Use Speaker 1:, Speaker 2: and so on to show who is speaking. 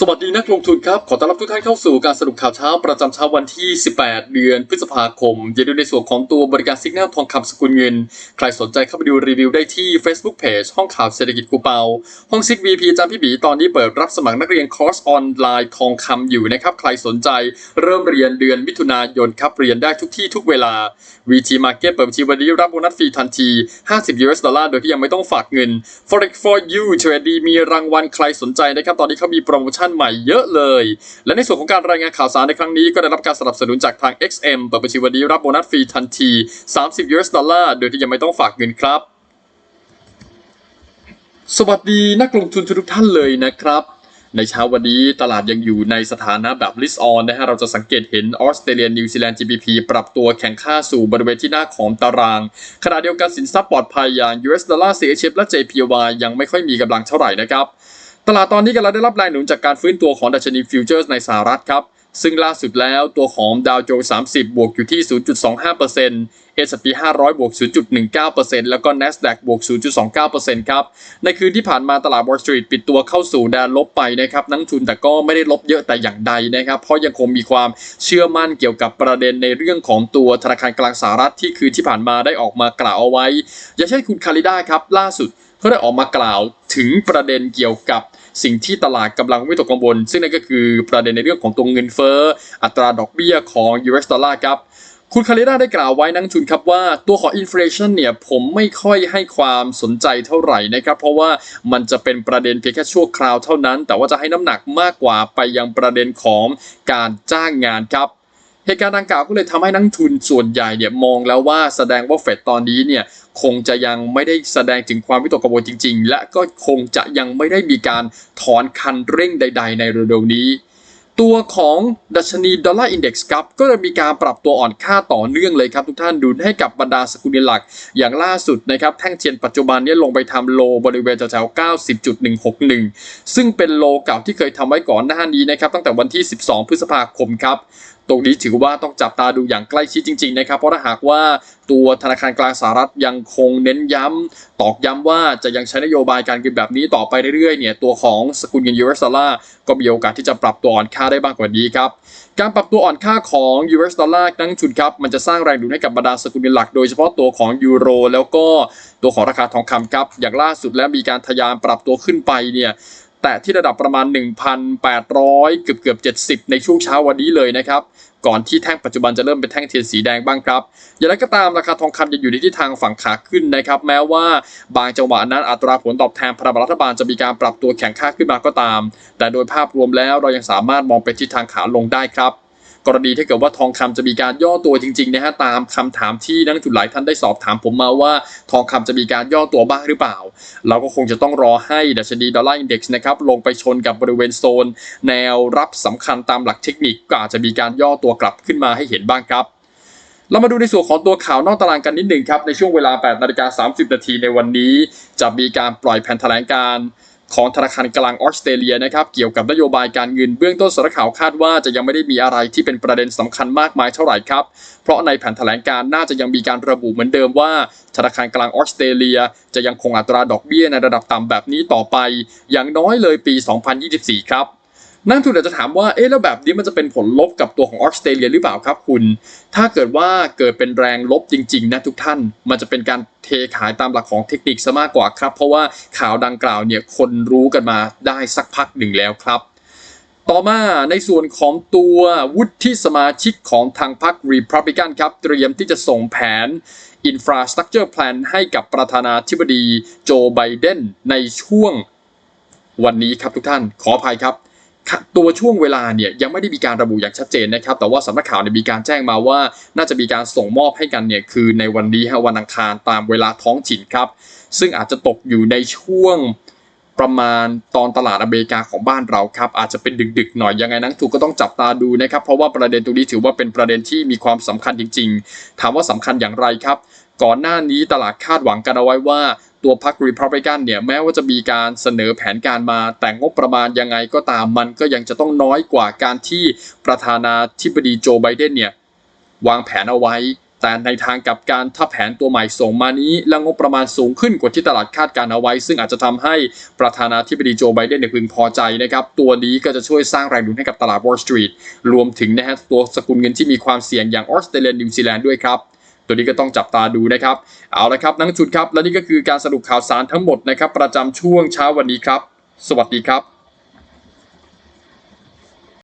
Speaker 1: สวัสดีนักลงทุนครับ ขอต้อนรับทุกท่านเข้าสู่การสรุปข่าวเช้าประจำเช้าวันที่ 18 เดือนพฤษภาคม อย่าลืมในส่วนของตัวบริการสิกแนลทองคำสกุลเงิน ใครสนใจเข้าไปดูรีวิวได้ที่ Facebook Page ห้องข่าวเศรษฐกิจกูเปา ห้องซิก VP จามพี่บี ตอนนี้เปิดรับสมัครนักเรียนคอร์สออนไลน์ทองคำอยู่นะครับ ใครสนใจเริ่มเรียนเดือนมิถุนายนครับ เรียนได้ทุกที่ทุกเวลา VT Market เปิดบัญชีวันนี้รับโบนัสฟรีทันที 50 US ดอลลาร์โดยที่ยังไม่ต้องฝากเงิน Forex for you เทรดดีมีรางวัลใครสนใจนะครับตอนนี้เขามีโปรโมชั่นใหม่เยอะเลย และในส่วนของการรายงานข่าวสารในครั้งนี้ก็ได้รับการสนับสนุนจากทาง XM เปิดบัญชีวันนี้รับโบนัสฟรีทันที 30 US ดอลลาร์โดยที่ยังไม่ต้องฝากเงินครับ สวัสดีนักลงทุนทุกท่านเลยนะครับในเช้าวันนี้ตลาดยังอยู่ในสถานะแบบ list on นะฮะเราจะสังเกตเห็นออสเตรเลียนิวซีแลนด์ GBP ปรับตัวแข่งค่าสู่บริเวณที่หน้าของตาราง ขณะเดียวกันสินทรัพย์ปลอดภัยอย่าง US ดอลลาร์ CHF และ JPY ยังไม่ค่อยมีกำลังเท่าไหร่นะครับ ตลาดตอนนี้กำลังได้รับแรงหนุนจากการฟื้นตัวของดัชนีฟิวเจอร์สในสหรัฐครับ ซึ่งล่าสุดแล้วตัวของดาวโจนส์30 บวกอยู่ที่ 0.25% S&P 500 บวก 0.19%แล้วก็ NASDAQ บวก 0.29%ครับ ในคืนที่ผ่านมาตลาด Wall Street ปิดตัวเข้าสู่แดนลบไปนะครับ นักทุนแต่ก็ไม่ได้ลบเยอะแต่อย่างใดนะครับ เพราะยังคงมีความเชื่อมั่นเกี่ยวกับประเด็นในเรื่องของตัวธนาคารกลางสหรัฐที่คืนที่ผ่านมาได้ออกมากล่าวเอาไว้ อย่างเช่นคุณคาริด้าครับล่าสุด เขาได้ออกมากล่าวถึงประเด็นเกี่ยวกับสิ่งที่ตลาดกำลังวิตกกังวล ซึ่งนั่นก็คือประเด็นในเรื่องของตัวเงินเฟ้อ อัตราดอกเบี้ยของ US ดอลลาร์ครับ คุณคาริด้าได้กล่าวไว้นักลงทุนครับว่าตัวของอินฟล t i o n เนี่ยผมไม่ค่อยให้ความสนใจเท่าไหร่นะครับ เพราะว่ามันจะเป็นประเด็นเพียงแค่ชั่วคราวเท่านั้น แต่ว่าจะให้น้ำหนักมากกว่าไปยังประเด็นของการจ้างงานครับ เหตุการณ์ดังกล่าวก็เลยทำให้นักทุนส่วนใหญ่เนี่ยมองแล้วว่าแสดงว่าเฟดตอนนี้เนี่ยคงจะยังไม่ได้แสดงถึงความวิตกกังวลจริง ๆ และก็คงจะยังไม่ได้มีการถอนคันเร่งใด ๆ ในเร็วๆนี้ตัวของดัชนีดอลลาร์อินเด็กซ์ครับก็เลยมีการปรับตัวอ่อนค่าต่อเนื่องเลยครับ ทุกท่านดูให้กับบรรดาสกุลเงินหลัก อย่างล่าสุดนะครับ แท่งเทียนปัจจุบันเนี้ลงไปทำโลบริเวณแถวๆ90.161 ซึ่งเป็นโลเก่าที่เคยทำไว้ก่อนหน้านี้นะครับ ตั้งแต่วันที่ 12 พฤษภาคมครับ ตรงนี้ถือว่าต้องจับตาดูอย่างใกล้ชิดจริงๆนะครับเพราะถ้าหากว่าตัวธนาคารกลางสหรัฐยังคงเน้นย้ำตอกย้ำว่าจะยังใช้นโยบายการเงินแบบนี้ต่อไปเรื่อยๆเนี่ยตัวของสกุลเงินยูเอสดอลลาร์ก็มีโอกาสที่จะปรับตัวอ่อนค่าได้บ้างกว่านี้ครับการปรับตัวอ่อนค่าของ US ดอลลาร์นักลงทุนครับมันจะสร้างแรงดูดให้กับบรรดาสกุลเงินหลักโดยเฉพาะตัวของยูโรแล้วก็ตัวของราคาทองคำครับอย่างล่าสุดแล้วมีการทะยานปรับตัวขึ้นไปเนี่ย แต่ที่ระดับประมาณ 1,800 เกือบเกือบ70 ในช่วงเช้าวันนี้เลยนะครับ ก่อนที่แท่งปัจจุบันจะเริ่มเป็นแท่งเทียนสีแดงบ้างครับ อย่างไรก็ตามราคาทองคำยังอยู่ในทิศทางฝั่งขาขึ้นนะครับ แม้ว่าบางจังหวะนั้นอัตราผลตอบแทนพันธบัตรรัฐบาลจะมีการปรับตัวแข็งค่าขึ้นมาก็ตาม แต่โดยภาพรวมแล้วเรายังสามารถมองไปทิศทางขาลงได้ครับ กรณีถ้าเกิดว่าทองคำจะมีการย่อตัวจริงๆนะฮะตามคำถามที่นักลงทุนหลายท่านได้สอบถามผมมาว่าทองคำจะมีการย่อตัวบ้างหรือเปล่า เราก็คงจะต้องรอให้ดัชนีดอลลาร์อินเด็กซ์นะครับลงไปชนกับบริเวณโซน แนวรับสำคัญตามหลักเทคนิคก็อาจจะมีการย่อตัวกลับขึ้นมาให้เห็นบ้างครับเรามาดูในส่วนของตัวข่าวนอกตารางกันนิดหนึ่งครับ ในช่วงเวลา 8 นาฬิกา 30 นาทีในวันนี้ จะมีการปล่อยแผนแถลงการณ์ ของธนาคารกลางออสเตรเลียนะครับเกี่ยวกับนโยบายการเงินเบื้องต้นสารข่าวคาดว่าจะยังไม่ได้มีอะไรที่เป็นประเด็นสำคัญมากมายเท่าไหร่ครับ เพราะในแผนแถลงการน่าจะยังมีการระบุเหมือนเดิมว่า ธนาคารกลางออสเตรเลีย จะยังคงอัตราดอกเบี้ยในระดับต่ำแบบนี้ต่อไป อย่างน้อยเลยปี 2024 ครับ นักทุนอาจจะถามว่า เอ๊ะ แล้วแบบนี้มันจะเป็นผลลบกับตัวของออสเตรเลียหรือเปล่าครับคุณ ถ้าเกิดว่าเกิดเป็นแรงลบจริงๆนะทุกท่าน มันจะเป็นการเทขายตามหลักของเทคนิคซะมากกว่าครับ เพราะว่าข่าวดังกล่าวเนี่ยคนรู้กันมาได้สักพักหนึ่งแล้วครับ ต่อมาในส่วนของตัววุฒิสมาชิกของทางพรรค Republican ครับ เตรียมที่จะส่งแผน Infrastructure Plan ให้กับประธานาธิบดีโจไบเดนในช่วงวันนี้ครับทุกท่านขออภัยครับ ตัวช่วงเวลาเนี่ยยังไม่ได้มีการระบุอย่างชัดเจนนะครับ แต่ว่าสำนักข่าวเนี่ยมีการแจ้งมาว่าน่าจะมีการส่งมอบให้กันเนี่ยคือในวันนี้ฮะวันอังคารตามเวลาท้องถิ่นครับ ซึ่งอาจจะตกอยู่ในช่วง ประมาณตอนตลาดอเมริกาของบ้านเราครับอาจจะเป็นดึกๆหน่อยยังไงนักถูกก็ต้องจับตาดูนะครับเพราะว่าประเด็นตรงนี้ถือว่าเป็นประเด็นที่มีความสำคัญจริง ๆ ถามว่าสำคัญอย่างไรครับ ก่อนหน้านี้ตลาดคาดหวังกันเอาไว้ว่าตัวพรรครีพับลิกันเนี่ยแม้ว่าจะมีการเสนอแผนการมา แต่งบประมาณยังไงก็ตามมันก็ยังจะต้องน้อยกว่าการที่ประธานาธิบดีโจไบเดนเนี่ยวางแผนเอาไว้ แต่ในทางกับการถ้าแผนตัวใหม่ส่งมานี้ และงบประมาณสูงขึ้นกว่าที่ตลาดคาดการเอาไว้ ซึ่งอาจจะทำให้ประธานาธิบดีโจไบเดนเนี่ยพึงพอใจนะครับ ตัวนี้ก็จะช่วยสร้างแรงหนุนให้กับตลาด Wall Street รวมถึงนะฮะตัวสกุลเงินที่มีความเสี่ยงอย่างออสเตรเลียนิวซีแลนด์ด้วยครับตัวนี้ก็ต้องจับตาดูนะครับ เอาละครับนักลงทุนครับ และนี่ก็คือการสรุปข่าวสารทั้งหมดนะครับ ประจำช่วงเช้าวันนี้ครับ สวัสดีครับ